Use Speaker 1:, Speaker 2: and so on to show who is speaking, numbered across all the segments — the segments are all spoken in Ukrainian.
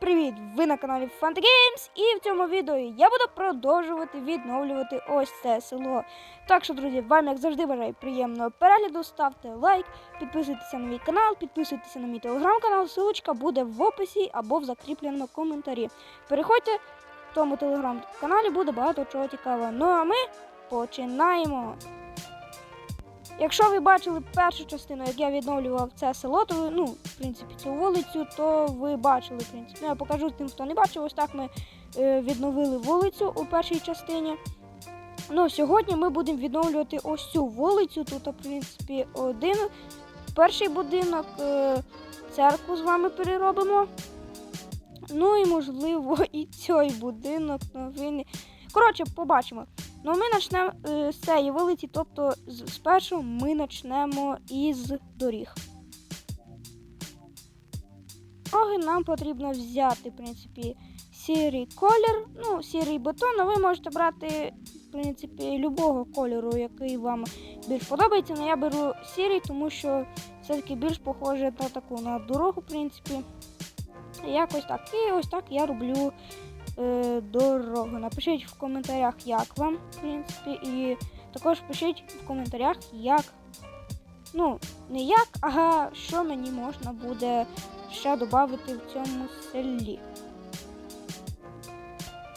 Speaker 1: привіт! Ви на каналі Fanta Games і в цьому відео я буду продовжувати відновлювати ось це село. Так що, друзі, вам як завжди бажаю приємного перегляду, ставте лайк, підписуйтеся на мій канал, підписуйтеся на мій телеграм-канал, ссылочка буде в описі або в закріпленому коментарі. Переходьте в тому телеграм-каналі, буде багато чого цікавого. Ну а ми починаємо! Якщо ви бачили першу частину, як я відновлював це село, то ну, в принципі, цю вулицю, то ви бачили, в принципі. Ну, я покажу тим, хто не бачив. Ось так ми е, відновили вулицю у першій частині. Ну, сьогодні ми будемо відновлювати ось цю вулицю. Тут, в принципі, один перший будинок, е, церкву з вами переробимо. Ну і можливо і цей будинок новини. Коротше, побачимо. Ну, ми почнемо е, з цієї вулиці, тобто спершу ми почнемо із доріг. Дороги нам потрібно взяти, в принципі, сірий колір, ну, сірий бетон, а ви можете брати, в принципі, любого кольору, який вам більш подобається. Ну, я беру сірий, тому що все-таки більш похоже на таку на дорогу, в принципі. Якось так. І ось так я роблю дорогу. Напишіть в коментарях, як вам, в принципі, і також пишіть в коментарях, як. Ну, не як, а що мені можна буде ще додати в цьому селі.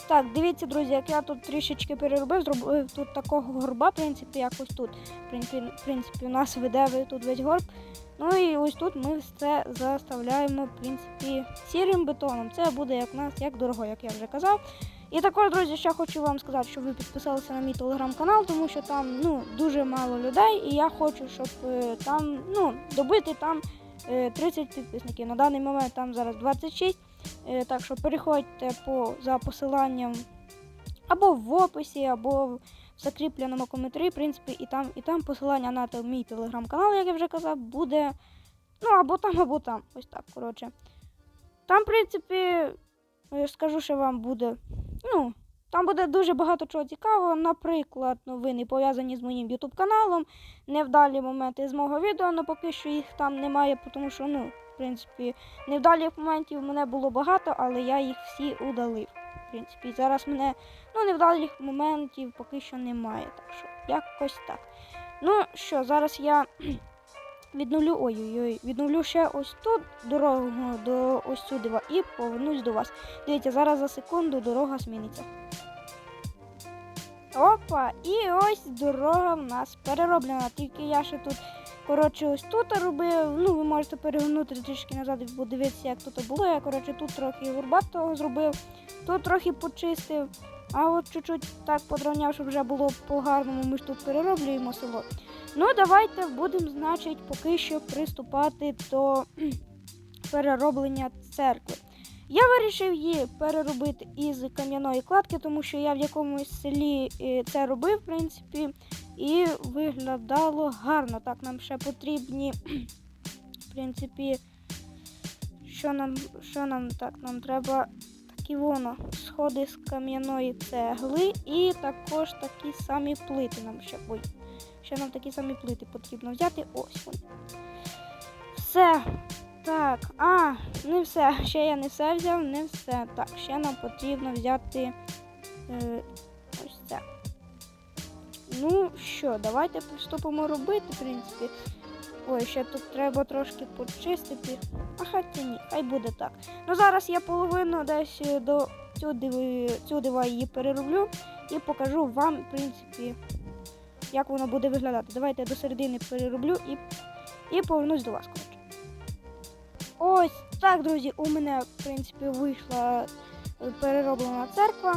Speaker 1: Так, дивіться, друзі, як я тут трішечки переробив, зробив тут такого горба, в принципі, якось тут. В принципі, у нас веде тут весь горб. Ну і ось тут ми все заставляємо, в принципі, сірим бетоном. Це буде як у нас як дорого, як я вже казав. І також, друзі, ще хочу вам сказати, щоб ви підписалися на мій телеграм-канал, тому що там ну, дуже мало людей, і я хочу, щоб е, там ну, добити там е, 30 підписників. На даний момент там зараз 26. Е, так що переходьте по, за посиланням або в описі, або в закріпленому коментарі, в принципі, і там, і там посилання на мій телеграм-канал, як я вже казав, буде. Ну, або там, або там. Ось так, коротше. Там, в принципі, я скажу, що вам буде. Ну, там буде дуже багато чого цікавого. Наприклад, новини пов'язані з моїм YouTube каналом, невдалі моменти з мого відео, але поки що їх там немає, тому що, ну, в принципі, невдалих моментів мене було багато, але я їх всі удалив. В принципі, зараз мене ну, невдалих моментів поки що немає. Так що якось так. Ну що, зараз я відновлю ой-ой-ой, відновлю ще ось тут дорогу до ось сюди і повернусь до вас. Дивіться, зараз за секунду дорога зміниться. Опа, і ось дорога в нас перероблена. Тільки я ще тут, коротше, ось тут робив. Ну, ви можете перегорнути трішки назад і подивитися, як тут було. Я, коротше, тут трохи горбатого зробив, тут трохи почистив. А от чуть-чуть так подровняв, щоб вже було по-гарному, ми ж тут перероблюємо село. Ну, давайте будемо, значить, поки що приступати до перероблення церкви. Я вирішив її переробити із кам'яної кладки, тому що я в якомусь селі е, це робив, в принципі, і виглядало гарно. Так, нам ще потрібні, в принципі, що нам, що нам так, нам треба такі воно сходи з кам'яної цегли і також такі самі плити нам ще. Ой, ще нам такі самі плити потрібно взяти. Ось вони. Все. Так, а, не все. Ще я не все взяв, не все. Так, ще нам потрібно взяти е, ось це. Ну що, давайте приступимо робити, в принципі. Ой, ще тут треба трошки почистити. А хоча ні, хай буде так. Ну зараз я половину десь е, до сюди, ви- сюди ва її перероблю і покажу вам, в принципі, як воно буде виглядати. Давайте я до середини перероблю і, і повернусь до вас. Коротше. Ось так, друзі, у мене, в принципі, вийшла е, перероблена церква.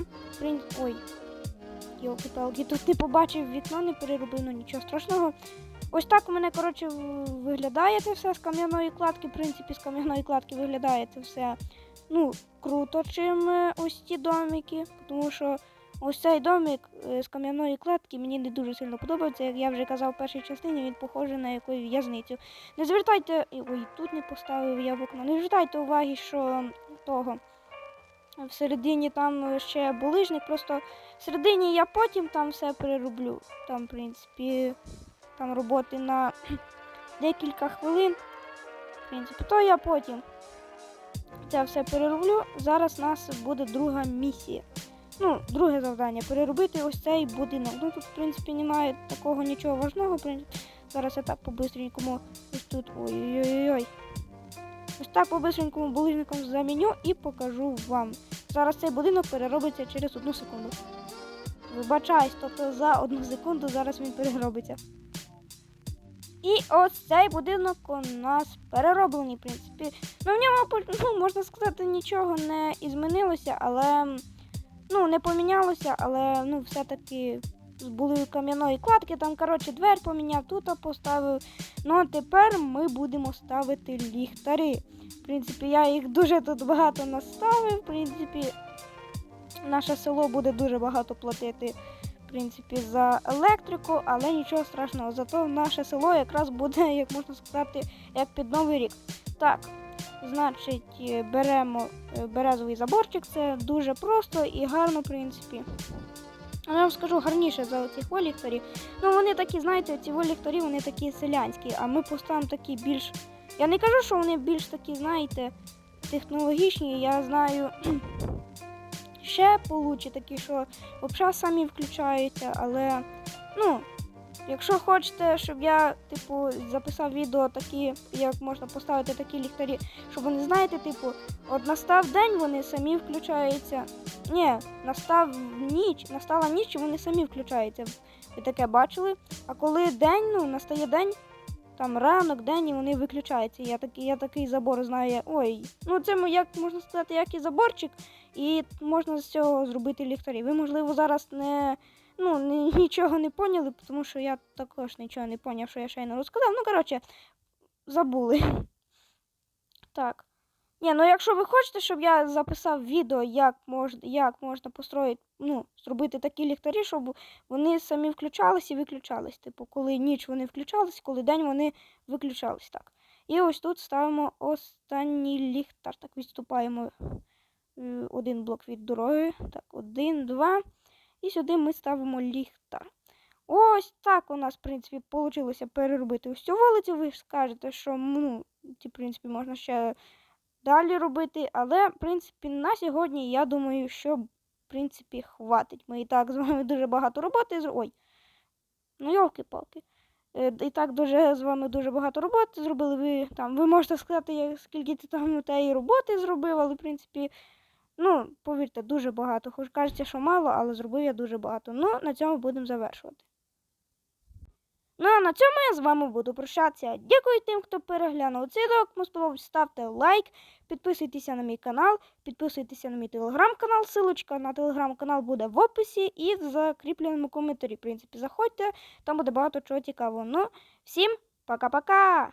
Speaker 1: Ой, йолки-палки, тут не побачив вікно, не переробив, ну нічого страшного. Ось так у мене, коротше, виглядає це все з кам'яної кладки. В принципі, з кам'яної кладки виглядає це все ну, круто, чим е, ось ці домики. Тому що ось цей домик е, з кам'яної кладки мені не дуже сильно подобається. Як я вже казав в першій частині, він похожий на якусь в'язницю. Не звертайте. Ой, тут не поставив я в окно. Не звертайте уваги, що того. Всередині там ще булижник, просто всередині я потім там все перероблю. Там, в принципі, там роботи на декілька хвилин. В принципі, то я потім це все перероблю. Зараз у нас буде друга місія. Ну, друге завдання переробити ось цей будинок. Ну тут, в принципі, немає такого нічого важного. Зараз я так по-бистренькому ось тут. Ой-ой-ой. Ось так по-бистренькому булижником заміню і покажу вам. Зараз цей будинок переробиться через одну секунду. Вибачаюсь, тобто за одну секунду зараз він переробиться. І ось цей будинок у нас перероблений, в принципі. Ну, в ньому, ну, можна сказати, нічого не змінилося, але ну, не помінялося, але ну, все-таки були кам'яної кладки, там, коротше, двері поміняв, тут поставив. Ну, а тепер ми будемо ставити ліхтари. В принципі, я їх дуже тут багато наставив. В принципі, наше село буде дуже багато платити. В принципі, за електрику, але нічого страшного. Зато наше село якраз буде, як можна сказати, як під новий рік. Так, значить, е, беремо е, березовий заборчик, це дуже просто і гарно, в принципі. Я вам скажу гарніше за цих ліхтарів. Ну, вони такі, знаєте, ці ліхтарі, вони такі селянські, а ми поставимо такі більш. Я не кажу, що вони більш такі, знаєте, технологічні. Я знаю ще получше такі, що взагалі самі включаються, але ну. Якщо хочете, щоб я, типу, записав відео такі, як можна поставити такі ліхтарі, щоб вони, знаєте, типу, от настав день, вони самі включаються. Ні, настав ніч, настала ніч, і вони самі включаються. Ви таке бачили. А коли день, ну, настає день, там ранок, день, і вони виключаються. Я такий, я такий забор знаю. Ой, ну це як можна сказати, як і заборчик, і можна з цього зробити ліхтарі. Ви, можливо, зараз не. Ну, нічого не поняли, тому що я також нічого не поняв, що я щойно розказав. Ну, коротше, забули. Так. Ні, ну якщо ви хочете, щоб я записав відео, як можна, як можна построїти, ну, зробити такі ліхтарі, щоб вони самі включались і виключались. Типу, коли ніч вони включались, коли день вони виключались. Так. І ось тут ставимо останній ліхтар. Так, відступаємо е, один блок від дороги. Так, один, два. І сюди ми ставимо ліхтар. Ось так у нас, в принципі, вийшло переробити цю вулицю. Ви ж скажете, що ну, в принципі, можна ще далі робити. Але, в принципі, на сьогодні я думаю, що в принципі хватить. Ми і так з вами дуже багато роботи Ой. Ну, йолки-палки. Е, І так дуже з вами дуже багато роботи зробили. Ви там, ви можете сказати, скільки ти там тієї роботи зробив, але в принципі, ну, повірте, дуже багато. Хоч кажеться, що мало, але зробив я дуже багато. Ну, на цьому будемо завершувати. Ну а на цьому я з вами буду прощатися. Дякую тим, хто переглянув цей відео. Кому сподобався, ставте лайк, підписуйтеся на мій канал, підписуйтеся на мій телеграм-канал. Силочка на телеграм-канал буде в описі і в закріпленому коментарі. В принципі, заходьте, там буде багато чого цікавого. Ну, всім пока-пока!